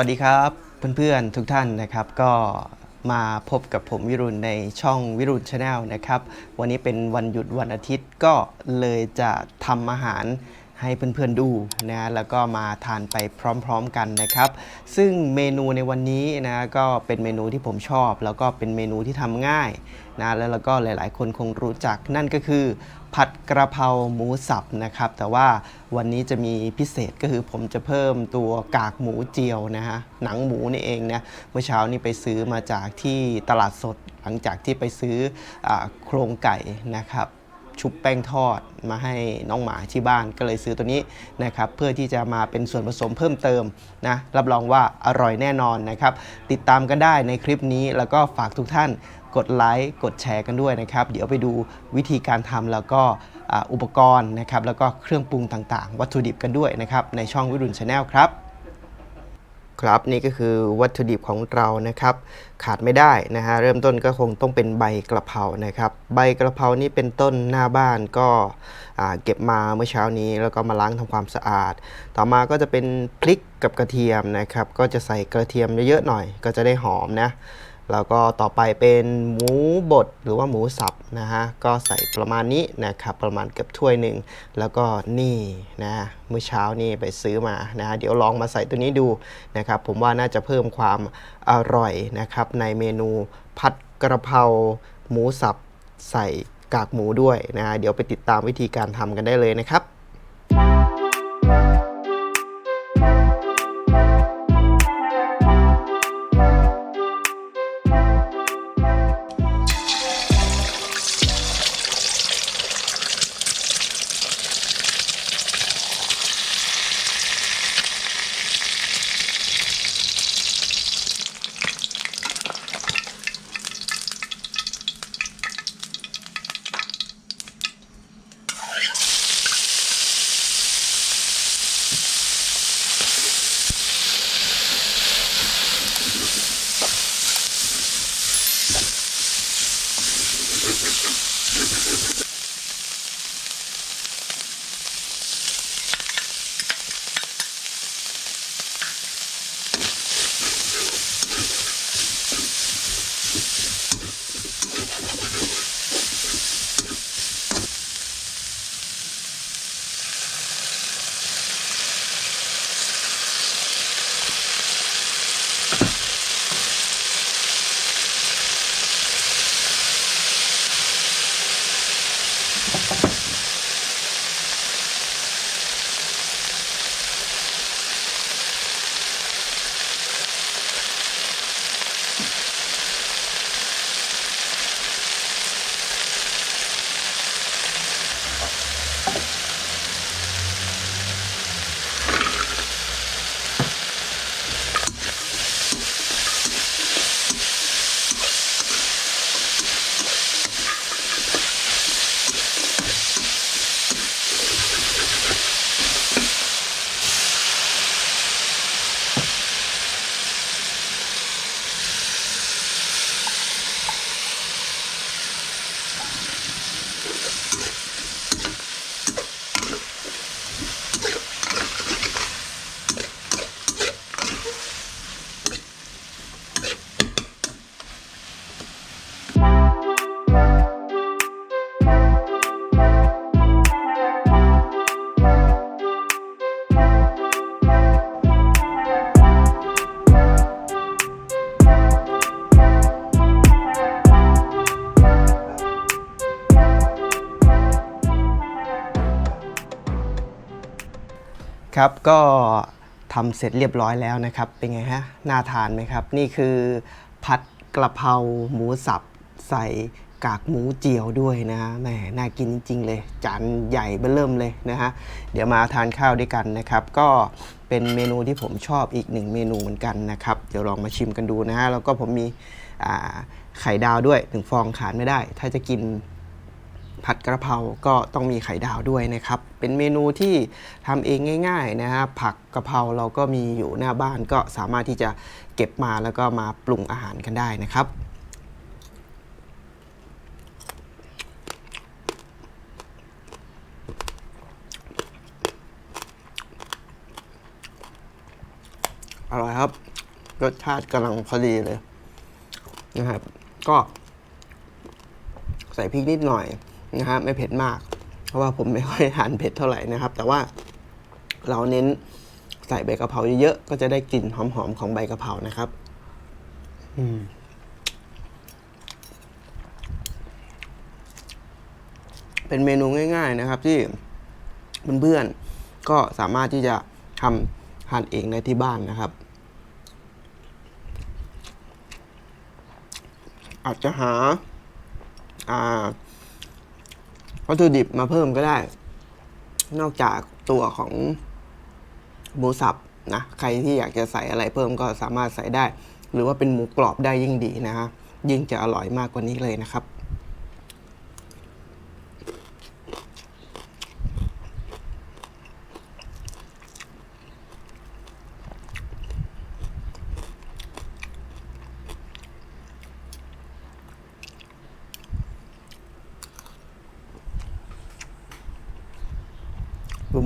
สวัสดีครับเพื่อนๆทุกท่านนะครับก็มาพบกับผมวิรุณในช่องวิรุณชาแนลนะครับวันนี้เป็นวันหยุดวันอาทิตย์ก็เลยจะทำอาหารให้เพื่อนๆดูนะแล้วก็มาทานไปพร้อมๆกันนะครับ ซึ่งเมนูในวันนี้นะก็เป็นเมนูที่ผมชอบ แล้วก็เป็นเมนูที่ทำง่ายนะแล้วแล้วก็หลายๆ คนคงรู้จักนั่นก็คือ ผัดกระเพราหมูสับนะครับ แต่ว่าวันนี้จะมีพิเศษก็คือผมจะเพิ่มตัวกากหมูเจียวนะฮะหนังหมูนี่เองนะเมื่อเช้านี้ไปซื้อมาจากที่ตลาดสด หลังจากที่ไปซื้ออโครงไก่นะครับ ชุบแป้งทอดมาให้น้องหมาที่บ้านก็เลยซื้อตัวนี้นะครับ เพื่อที่จะมาเป็นส่วนผสมเพิ่มเติมนะรับรองว่าอร่อยแน่นอนนะครับ ติดตามกันได้ในคลิปนี้แล้วก็ฝากทุกท่าน กดไลค์กดแชร์กันด้วยนะครับ เดี๋ยวไปดูวิธีการทำแล้วก็อุปกรณ์นะครับแล้วก็เครื่องปรุงต่างๆ วัตถุดิบกันด้วยนะครับในช่องวิรุณชาแนลครับครับนี่ก็คือวัตถุดิบของเรานะครับ ขาดไม่ได้นะฮะเริ่มต้นก็คงต้องเป็นใบกระเพรานะครับ ใบกระเพรานี่เป็นต้นหน้าบ้านก็เก็บมาเมื่อเช้านี้แล้วก็มาล้างทำความสะอาด ต่อมาก็จะเป็นพริกกับกระเทียมนะครับ ก็จะใส่กระเทียมเยอะๆหน่อย ก็จะได้หอมนะ แล้วก็ต่อไปเป็นหมูบดหรือว่าหมูสับนะฮะก็ใส่ประมาณนี้นะครับประมาณเกือบถ้วยหนึ่งแล้วก็นี่นะเมื่อเช้านี่ไปซื้อมานะฮะเดี๋ยวลองมาใส่ตัวนี้ดูนะครับผมว่าน่าจะเพิ่มความอร่อยนะครับในเมนูผัดกระเพราหมูสับใส่กากหมูด้วยนะฮะเดี๋ยวไปติดตามวิธีการทำกันได้เลยนะครับ ครับก็ทำเสร็จเรียบร้อยแล้วนะครับ เป็นไงฮะน่าทานไหมครับ นี่คือผัดกระเพราหมูสับใส่กากหมูเจียวด้วยนะฮะแหมน่ากินจริง ๆ เลย จานใหญ่เบ้อเริ่มเลยนะฮะเดี๋ยวมาทานข้าวด้วยกันนะครับ ก็เป็นเมนูที่ผมชอบอีกหนึ่งเมนูเหมือนกันนะครับ เดี๋ยวลองมาชิมกันดูนะฮะแล้วก็ผมมีไข่ดาวด้วยหนึ่งฟองขาดไม่ได้ ถ้าจะกิน ผัดกระเพราก็ต้องมีไข่ดาวด้วยนะครับ เป็นเมนูที่ทำเองง่ายๆนะฮะผักกระเพราเราก็มีอยู่หน้าบ้านก็สามารถที่จะเก็บมาแล้วก็มาปรุงอาหารกันได้นะครับอร่อยครับ รสชาติกำลังพอดีเลยนะครับ ก็ใส่พริกนิดหน่อย นะฮะไม่เผ็ดมาก เพราะว่าผมไม่ค่อยทานเผ็ดเท่าไหร่นะครับ แต่ว่าเราเน้นใส่ใบกะเพราเยอะๆก็จะได้กลิ่นหอมๆของใบกะเพรานะครับอืมเป็นเมนูง่ายๆนะครับที่เพื่อนๆก็สามารถที่จะทำทานเองได้ที่บ้านนะครับ อาจจะหาอ่า วัตถุดิบมาเพิ่มก็ได้ นอกจากตัวของหมูสับนะใครที่อยากจะใส่อะไรเพิ่มก็สามารถใส่ได้ หรือว่าเป็นหมูกรอบได้ยิ่งดีนะฮะยิ่งจะอร่อยมากกว่านี้เลยนะครับ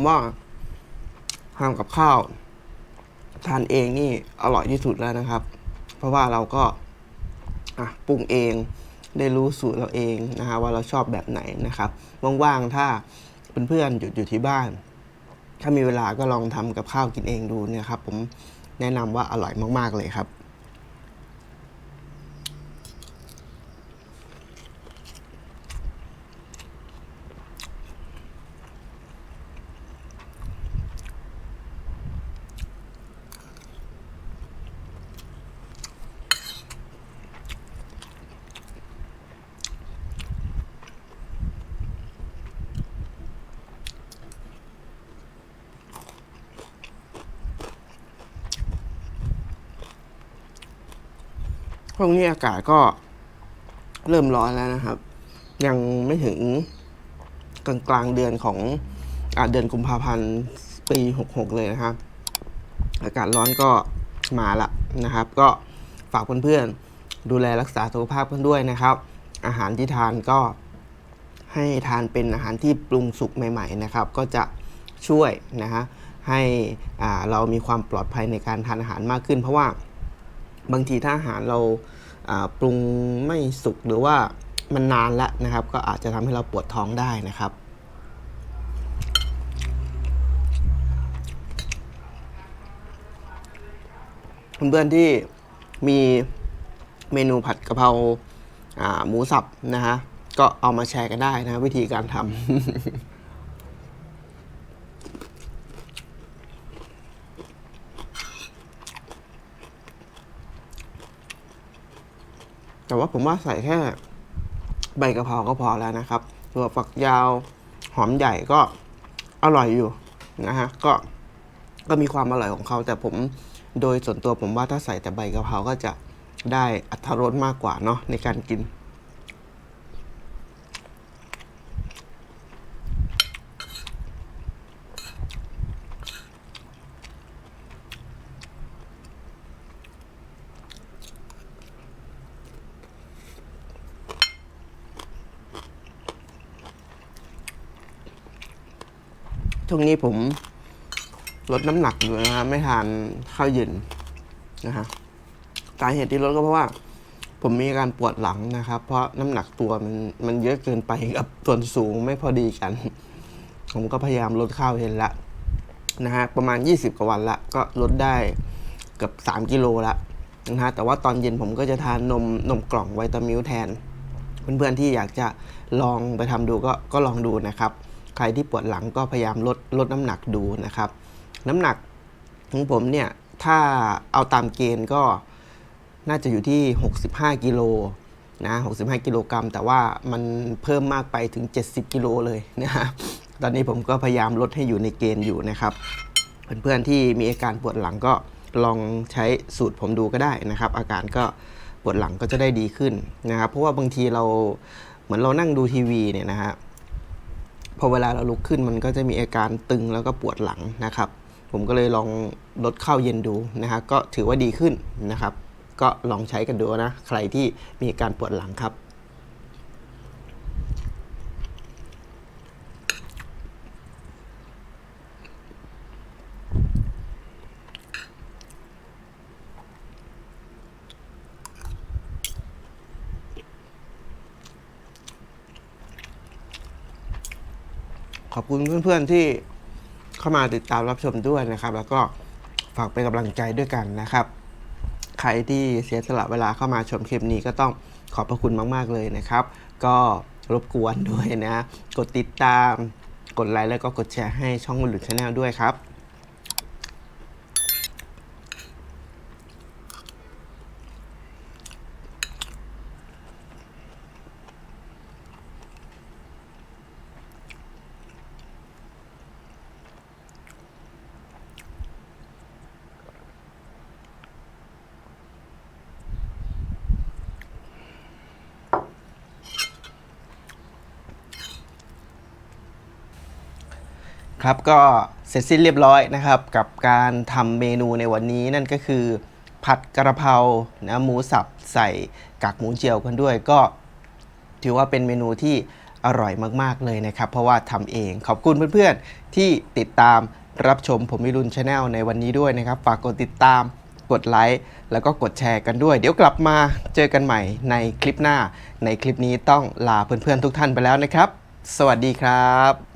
ว่าทำกับข้าว ทานเองนี่อร่อยที่สุดแล้วนะครับ เพราะว่าเราก็ปรุงเองได้รู้สูตรเราเองนะฮะว่าเราชอบแบบไหนนะครับว่างๆถ้าเพื่อนๆหยุดอยู่ที่บ้าน ถ้ามีเวลาก็ลองทำกับข้าวกินเองดูนี่ยครับ ผมแนะนำว่าอร่อยมากๆเลยครับ ช่วงนี้อากาศก็เริ่มร้อนแล้วนะครับ ยังไม่ถึงกลางกลางเดือนของอเดือนกุมภาพันธ์ปี66เลยนะครับ อากาศร้อนก็มาละนะครับ ก็ฝากเพื่อนๆดูแลรักษาสุขภาพกันด้วยนะครับ อาหารที่ทานก็ให้ทานเป็นอาหารที่ปรุงสุกใหม่ ๆ นะครับ ก็จะช่วยนะฮะให้เรามีความปลอดภัยในการทานอาหารมากขึ้น เพราะว่า บางทีถ้าอาหารเราปรุงไม่สุกหรือว่ามันนานแล้วนะครับ ก็อาจจะทำให้เราปวดท้องได้นะครับเพื่อนๆที่มีเมนูผัดกะเพราหมูสับนะฮะก็เอามาแชร์กันได้นะ วิธีการทำ แต่ว่าผมว่าใส่แค่ใบกะเพราก็พอแล้วนะครับตัวฝักยาวหอมใหญ่ก็อร่อยอยู่นะฮะก็ก็มีความอร่อยของเขา แต่ผมโดยส่วนตัวผมว่าถ้าใส่แต่ใบกะเพราก็จะได้อัตรรสมากกว่าเนาะในการกิน ช่วงนี้ผมลดน้ำหนักอยู่นะฮะไม่ทานข้าวเย็นนะฮะสาเหตุที่ลดก็เพราะว่า ผมมีการปวดหลังนะครับ เพราะน้ำหนักตัวมันมันเยอะเกินไปกับส่วนสูงไม่พอดีกัน ผมก็พยายามลดข้าวเย็นละนะฮะประมาณ 20 กว่าวันละ ก็ลดได้เกือบ3กิโลละนะฮะแต่ว่าตอนเย็นผมก็จะทานนมนมกล่องไวตามิลแทน เพื่อนๆที่อยากจะลองไปทำดูก็ก็ลองดูนะครับ รที่ปวดหลังก็พยายามลดลดน้ำหนักดูนะครับ น้ำหนักของผมเนี่ยถ้าเอาตามเกณฑ์ก็น่าจะอยู่ที่ 65กิโลนะ65กิโลกรัมแต่ว่ามันเพิ่มมากไปถึง 70กิโลเลยนะฮะตอนนี้ผมก็พยายามลดให้อยู่ในเกณฑ์อยู่นะครับเพื่อนๆที่มีอาการปวดหลังก็ลองใช้สูตรผมดูก็ได้นะครับ อาการก็ปวดหลังก็จะได้ดีขึ้นนะครับ เพราะว่าบางทีเราเหมือนเรานั่งดูทีวีเนี่ยนะฮะพ อเวลาเราลุกขึ้นมันก็จะมีอาการตึงแล้วก็ปวดหลังนะครับ ผมก็เลยลองลดข้าวเย็นดูนะฮะก็ถือว่าดีขึ้นนะครับ ก็ลองใช้กันดูนะ ใครที่มีอาการปวดหลังครับ ขอบคุณเพื่อนๆที่เข้ามาติดตามรับชมด้วยนะครับ แล้วก็ฝากเป็นกำลังใจด้วยกันนะครับ ใครที่เสียสละเวลาเข้ามาชมคลิปนี้ก็ต้องขอบพระคุณมาก ๆ เลยนะครับ ก็รบกวนด้วยนะ กดติดตาม กดไลค์แล้วก็กดแชร์ให้ช่องบุญหลุดชาแนลด้วยครับ ครับก็เสร็จสิ้นเรียบร้อยนะครับ กับการทำเมนูในวันนี้นั่นก็คือ ผัดกระเพรานะหมูสับใส่กากหมูเจียวกันด้วย ก็ถือว่าเป็นเมนูที่อร่อยมากๆเลยนะครับ เพราะว่าทำเองขอบคุณเพื่อนๆ ที่ติดตามรับชมผมวิรุณชาแนลในวันนี้ด้วยนะครับ ฝากกดติดตามกดไลค์แล้วก็กดแชร์กันด้วย เดี๋ยวกลับมาเจอกันใหม่ในคลิปหน้า ในคลิปนี้ต้องลาเพื่อนๆทุกท่านไปแล้วนะครับ สวัสดีครับ